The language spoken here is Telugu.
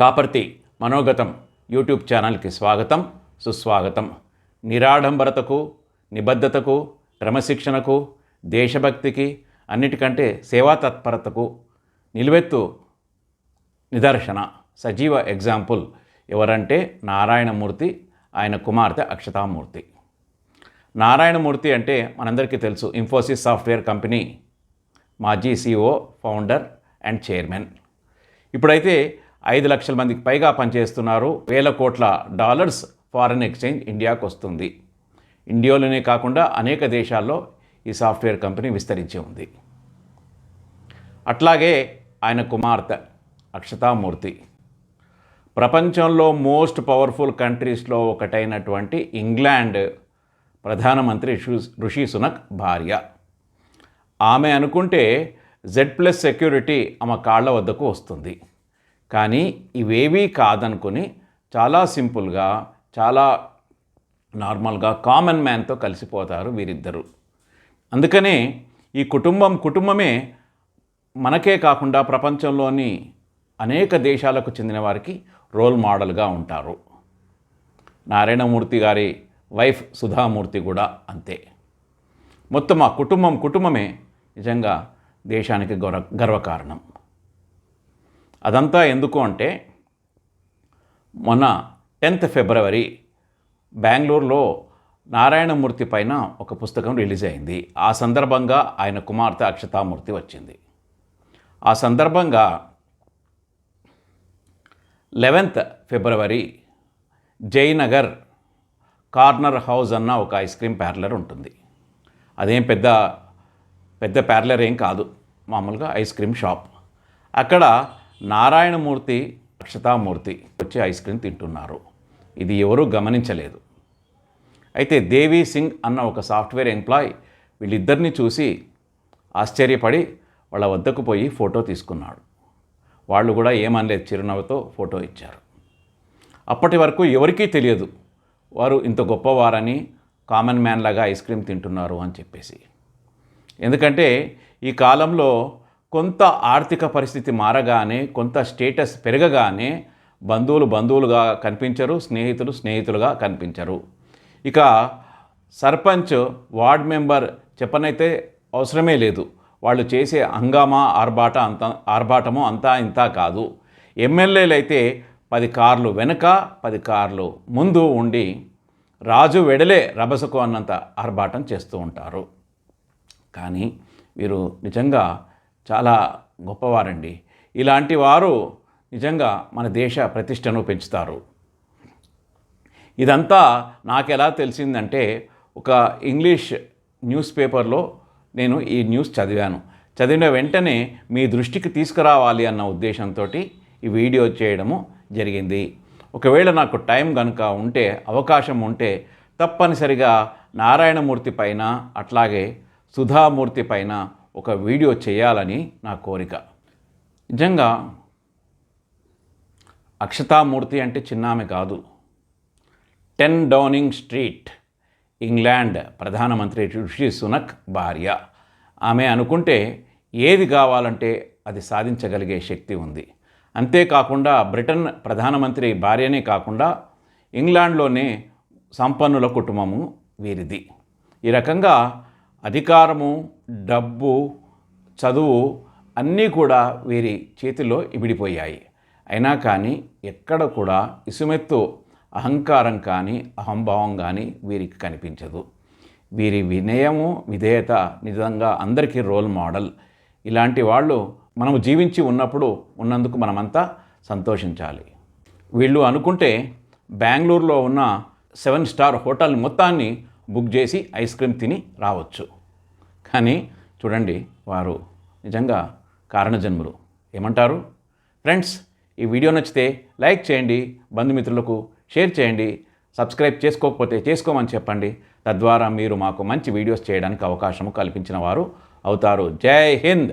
కాపర్తి మనోగతం యూట్యూబ్ ఛానల్కి స్వాగతం సుస్వాగతం. నిరాడంబరతకు నిబద్ధతకు క్రమశిక్షణకు దేశభక్తికి అన్నిటికంటే సేవా తత్పరతకు నిలువెత్తు నిదర్శన సజీవ ఎగ్జాంపుల్ ఎవరంటే నారాయణమూర్తి ఆయన కుమార్తె అక్షతామూర్తి. నారాయణమూర్తి అంటే మనందరికీ తెలుసు ఇన్ఫోసిస్ సాఫ్ట్వేర్ కంపెనీ మాజీ సిఇఓ ఫౌండర్ అండ్ చైర్మన్. ఇప్పుడైతే ఐదు లక్షల మందికి పైగా పనిచేస్తున్నారు. వేల కోట్ల డాలర్స్ ఫారెన్ ఎక్స్చేంజ్ ఇండియాకు వస్తుంది. ఇండియాలోనే కాకుండా అనేక దేశాల్లో ఈ సాఫ్ట్వేర్ కంపెనీ విస్తరించి ఉంది. అట్లాగే ఆయన కుమార్తె అక్షతామూర్తి. ప్రపంచంలో మోస్ట్ పవర్ఫుల్ కంట్రీస్లో ఒకటైనటువంటి ఇంగ్లాండ్ ప్రధానమంత్రి ఋషి- ఋషి సునక్ భార్య. ఆమె అనుకుంటే జెడ్ ప్లస్ సెక్యూరిటీ ఆమె కాళ్ళ వద్దకు వస్తుంది. కానీ ఇవేవీ కాదనుకుని చాలా సింపుల్గా చాలా నార్మల్గా కామన్ మ్యాన్తో కలిసిపోతారు వీరిద్దరు. అందుకనే ఈ కుటుంబం కుటుంబమే మనకే కాకుండా ప్రపంచంలోని అనేక దేశాలకు చెందిన వారికి రోల్ మోడల్గా ఉంటారు. నారాయణమూర్తి గారి వైఫ్ సుధామూర్తి కూడా అంతే. మొత్తం ఆ కుటుంబం కుటుంబమే నిజంగా దేశానికి గౌర గర్వకారణం. అదంతా ఎందుకు అంటే మొన్న టెన్త్ ఫిబ్రవరి బెంగళూరులో నారాయణమూర్తి పైన ఒక పుస్తకం రిలీజ్ అయింది. ఆ సందర్భంగా ఆయన కుమార్తె అక్షతామూర్తి వచ్చింది. ఆ సందర్భంగా eleventh February Jayanagar corner house అన్న ఒక ఐస్ క్రీమ్ పార్లర్ ఉంటుంది. అదేం పెద్ద పెద్ద పార్లర్ ఏం కాదు. మామూలుగా ఐస్ క్రీమ్ షాప్. అక్కడ నారాయణమూర్తి అక్షతామూర్తి వచ్చి ఐస్ క్రీమ్ తింటున్నారు. ఇది ఎవరూ గమనించలేదు. అయితే దేవి సింగ్ అన్న ఒక సాఫ్ట్వేర్ ఎంప్లాయ్ వీళ్ళిద్దరిని చూసి ఆశ్చర్యపడి వాళ్ళ వద్దకు పోయి ఫోటో తీసుకున్నాడు. వాళ్ళు కూడా ఏమనలేదు చిరునవ్వుతో ఫోటో ఇచ్చారు. అప్పటి వరకు ఎవరికీ తెలియదు వారు ఇంత గొప్పవారని కామన్ మ్యాన్ లాగా ఐస్ క్రీమ్ తింటున్నారు అని చెప్పేసి. ఎందుకంటే ఈ కాలంలో కొంత ఆర్థిక పరిస్థితి మారగానే కొంత స్టేటస్ పెరగగానే బంధువులు బంధువులుగా కనిపించరు స్నేహితులు స్నేహితులుగా కనిపించరు. ఇక సర్పంచ్ వార్డ్ మెంబర్ చెప్పనైతే అవసరమే లేదు. వాళ్ళు చేసే హంగామా ఆర్భాట అంత ఆర్భాటము అంతా ఇంతా కాదు. ఎమ్మెల్యేలు అయితే పది కార్లు వెనుక పది కార్లు ముందు ఉండి రాజు వెడలే రభసకు అన్నంత ఆర్భాటం చేస్తూ ఉంటారు. కానీ వీరు నిజంగా చాలా గొప్పవారండి. ఇలాంటి వారు నిజంగా మన దేశ ప్రతిష్టను పెంచుతారు. ఇదంతా నాకు ఎలా తెలిసిందంటే ఒక ఇంగ్లీష్ న్యూస్ పేపర్లో నేను ఈ న్యూస్ చదివాను. చదివిన వెంటనే మీ దృష్టికి తీసుకురావాలి అన్న ఉద్దేశంతో ఈ వీడియో చేయడము జరిగింది. ఒకవేళ నాకు టైం కనుక ఉంటే అవకాశం ఉంటే తప్పనిసరిగా నారాయణమూర్తి పైన అట్లాగే సుధామూర్తి పైన ఒక వీడియో చేయాలని నా కోరిక. నిజంగా అక్షతామూర్తి అంటే చిన్నామె కాదు. టెన్ డౌనింగ్ స్ట్రీట్ ఇంగ్లాండ్ ప్రధానమంత్రి ఋషి సునక్ భార్య. ఆమె అనుకుంటే ఏది కావాలంటే అది సాధించగలిగే శక్తి ఉంది. అంతేకాకుండా బ్రిటన్ ప్రధానమంత్రి భార్యనే కాకుండా ఇంగ్లాండ్లోనే సంపన్నుల కుటుంబము వీరిది. ఈ రకంగా అధికారము డబ్బు చదువు అన్నీ కూడా వీరి చేతిలో ఇమిడిపోయాయి. అయినా కానీ ఎక్కడ కూడా ఇసుమెత్తు అహంకారం కానీ అహంభావం కానీ వీరికి కనిపించదు. వీరి వినయము విధేయత నిజంగా అందరికీ రోల్ మోడల్. ఇలాంటి వాళ్ళు మనము జీవించి ఉన్నప్పుడు ఉన్నందుకు మనమంతా సంతోషించాలి. వీళ్ళు అనుకుంటే బెంగళూరులో ఉన్న సెవెన్ స్టార్ హోటల్ మొత్తాన్ని బుక్ చేసి ఐస్ క్రీమ్ తిని రావచ్చు. కానీ చూడండి వారు నిజంగా కారణజన్ములు. ఏమంటారు? ఫ్రెండ్స్ ఈ వీడియో నచ్చితే లైక్ చేయండి బంధుమిత్రులకు షేర్ చేయండి సబ్స్క్రైబ్ చేసుకోకపోతే చేసుకోమని చెప్పండి. తద్వారా మీరు మాకు మంచి వీడియోస్ చేయడానికి అవకాశం కల్పించిన వారు అవుతారు. జై హింద్!